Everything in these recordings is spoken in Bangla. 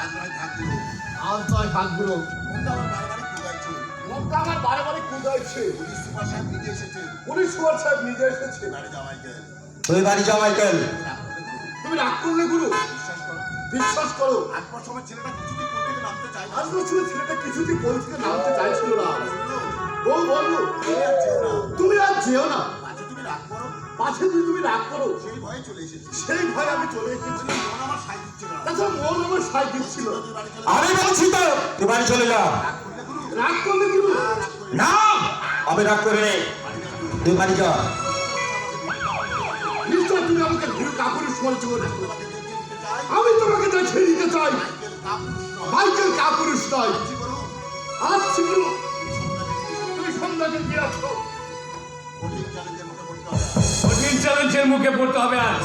আজ নয় থাক দিল আজ নয় থাকগুলো কোনটা আমার বারবারই কুদাইছে মনটা আমার বারে বারে কুদাইছে পুলিশ সুপার সাহেব নিজে এসেছে। পুলিশ সুপার সাহেব নিজে এসেছে। বাড়ি জামাইকে তুই বাড়ি যা তুমি রাগ করলে গুরু। বিশ্বাস করো। বিশ্বাস করো। আট সময় ছেলেটা কিছুতেই কোর্ট থেকে নামতে চাই আজ বছরের ছেলেটা কিছুতেই কোল থেকে নামতে চাইছিল না। ও বলল তুমি আর যেও না। আচ্ছা তুমি রাগ করো। পাশে যদি তুমি রাগ করো সেই ভয়ে চলে এসেছি। সেই ভয় আমি চলে এসেছি। মন আমার সাই দিচ্ছে তাছাড়া মন আমার সাই দিচ্ছিল। আমি বলছি তো তুই বাড়ি চলে যা। রাগ করলে করে না আমি রাগ করে নে তুই বাড়ি যা। নিশ্চয় তুমি আমাকে তোমাকে দেখে দিতে চাই আমি তোমাকে দেখিয়ে দিতে চাই। মাইকেল কাপুরুষ নয়। কি করো আজ ছিল তুমি সন্ধ্যাকে দিয়ে আসো। চ্যালেঞ্জের মুখে পড়তে হবে আজ।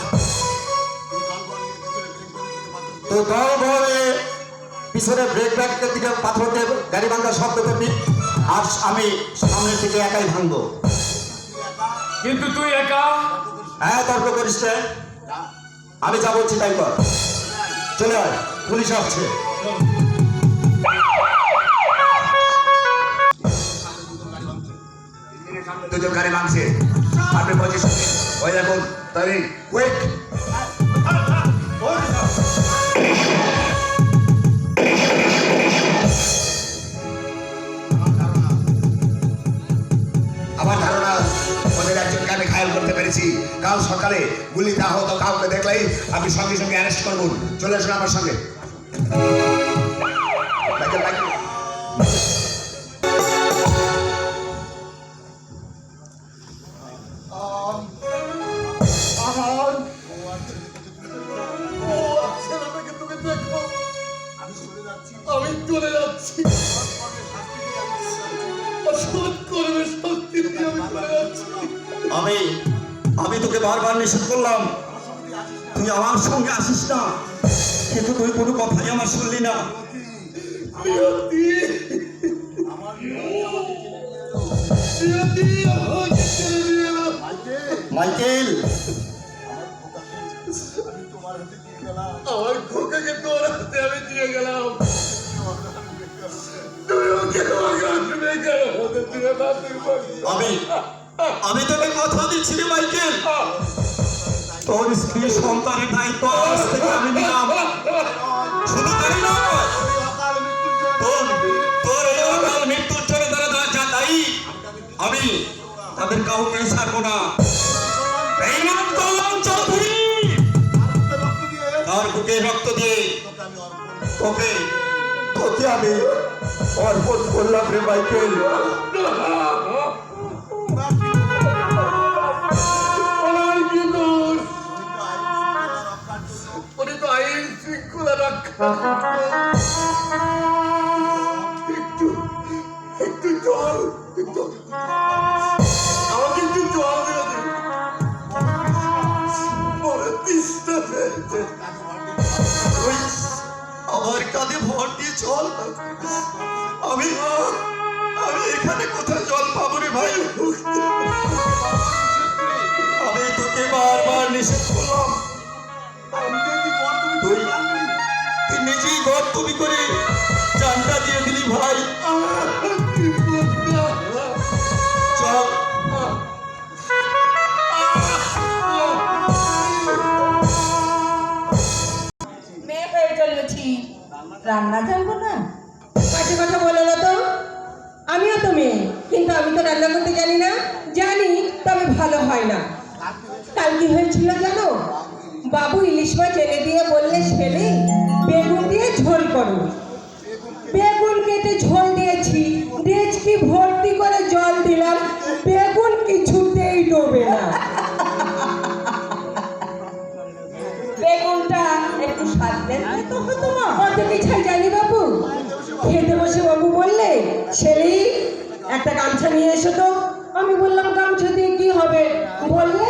তো দল বলে পিছনে ব্রেক ব্যাগের দিকে গাড়ি করবি আর আমি সামনের থেকে একাই ভাঙবো। কিন্তু তুই একা? হ্যাঁ তর্ক করিস। আমি যা বলছি তাই কর। চলে আয় পুলিশ আসছে। দুজন গাড়ি ভাঙছে। আপনি পজিশন ওই দেখুন তাই কুইক আমার ধারণা, ওদের আমি ঘায়ল করতে পেরেছি। কাল সকালে গুলিতে আহত কাউকে দেখলেই আমি সঙ্গে সঙ্গে অ্যারেস্ট করব। চলে আসুন আমার সঙ্গে। আমি যাচ্ছি। আমি আমি তোকে বারবার নিষেধ করলাম। তুই আমার সঙ্গে আসিস না। কিন্তু তুই কোনো কথাই আমার শুনলি না। মাইকেল! আমার খোকাকে তোর হাতে আমি দিয়ে গেলাম। আমি আমি তোকে কথা দিচ্ছি রে মাইকেল। তোর স্ত্রী সন্তানের দায়িত্ব আজ থেকে আমি নিলাম। শুধু তাই আমি তাদের কাউকে ছাড়বো না। এই চৌধুরী! তার বুকে রক্ত দিয়ে তোকে তোকে আমি অর্পণ করলাম রে মাইকেল। একটু একটু জল একটু। আমাকে একটু জল দিয়ে দিন। বড় তিস্তা ওই আমার কাঁধে ভর দিয়ে চল আমি আমি এখানে কোথায় জল পাবো রে ভাই? রান্না জানব না। কাছে কথা বলো না তো। আমিও তো মেয়ে, কিন্তু আমি তো রান্না করতে জানি না। জানি, তবে ভালো হয় না। কাল কি হয়েছিল জানো? বাবু ইলিশ মাছ এনে দিয়ে বললে, ছেলে, বেগুন দিয়ে ঝোল করো। বেগুন কেটে ঝোল দিয়েছি ডেচকি ভর্তি করে জল দিলাম? বেগুন কিছুতেই ডোবে না। ছেলে একটা গামছা নিয়ে এসো তো। আমি বললাম গামছা দিয়ে কি হবে? বললে